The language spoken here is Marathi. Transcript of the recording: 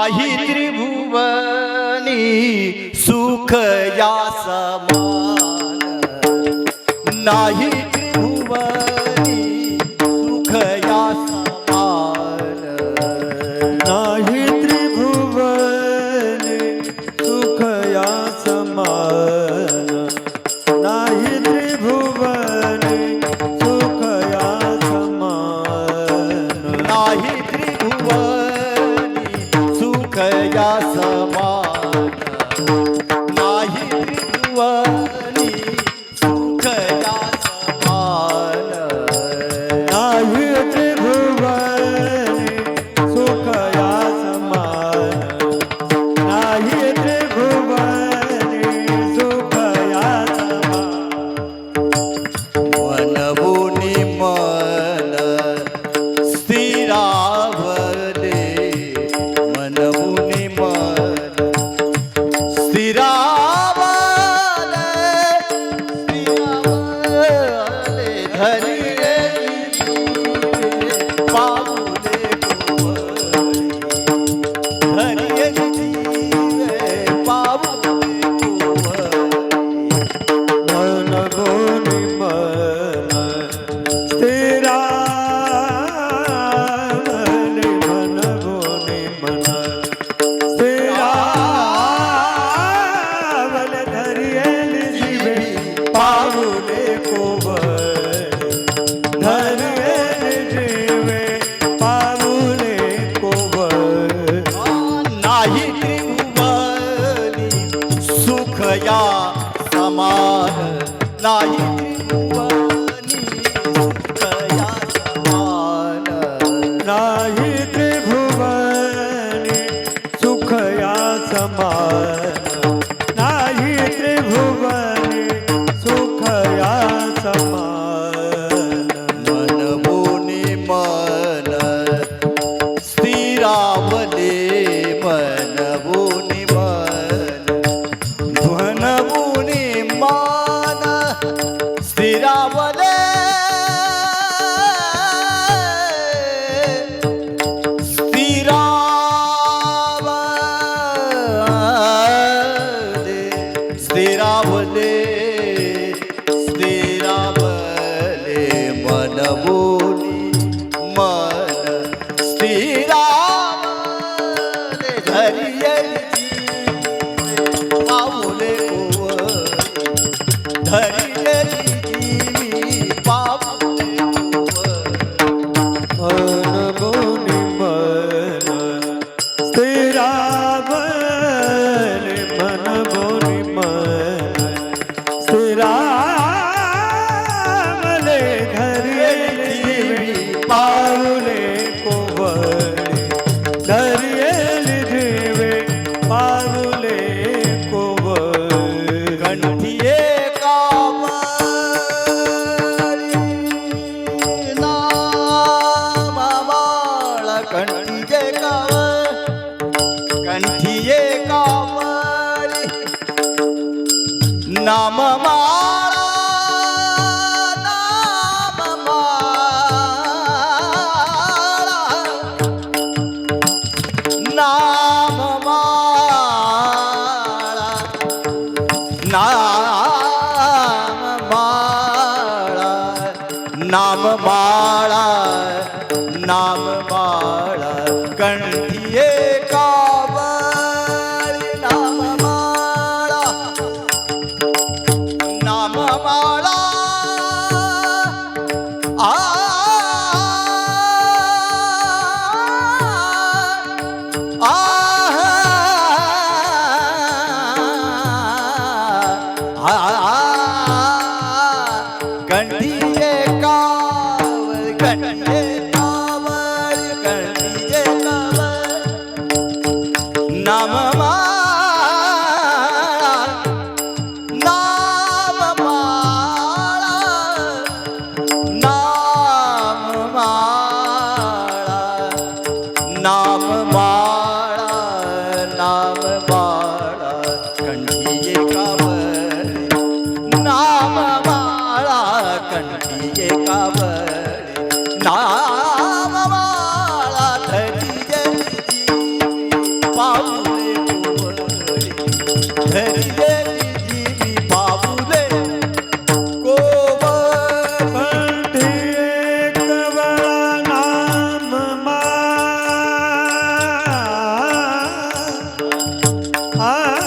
नाही त्रिभुवनी सुख या समान। नाही त्रिभुवनी सुख या समान। नाही त्रिभुवनी सुख या समान। नाही त्रिभुवनी सुख या समान। नाही त्रिभुवन ከያሰብ நான் நாயின் धरियची पाऊले कोव धरी नाम बाळा नाम बाळा कंठिये ah.